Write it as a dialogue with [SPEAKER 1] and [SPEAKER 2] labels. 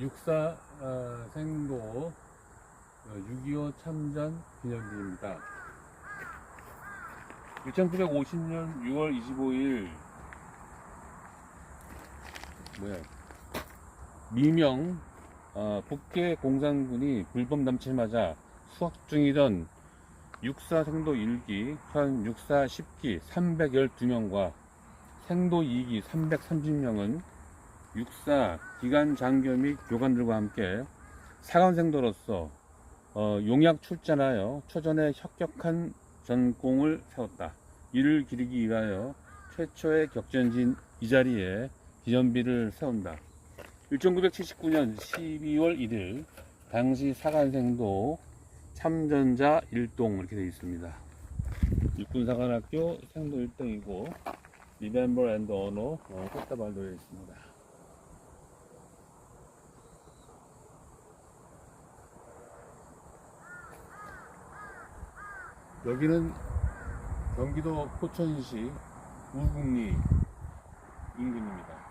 [SPEAKER 1] 육사 어, 생도 6.25 참전 기념비입니다. 1950년 6월 25일 뭐야 미명 어, 북계 공산군이 불법 남침하자 수확 중이던 육사 생도 1기, 현 육사 10기 312명과 생도 2기 330명은 육사 기관 장교 및 교관들과 함께 사관생도로서 어, 용약 출전하여 초전에 혁격한 전공을 세웠다. 이를 기리기 위하여 최초의 격전지인 이 자리에 기념비를 세운다. 1979년 12월 1일 당시 사관생도 참전자 1동 이렇게 되어 있습니다. 육군사관학교 생도 1동이고 리멤버 앤드 언어 어, 꽃다발도 있습니다. 여기는 경기도 포천시 우국리 인근입니다.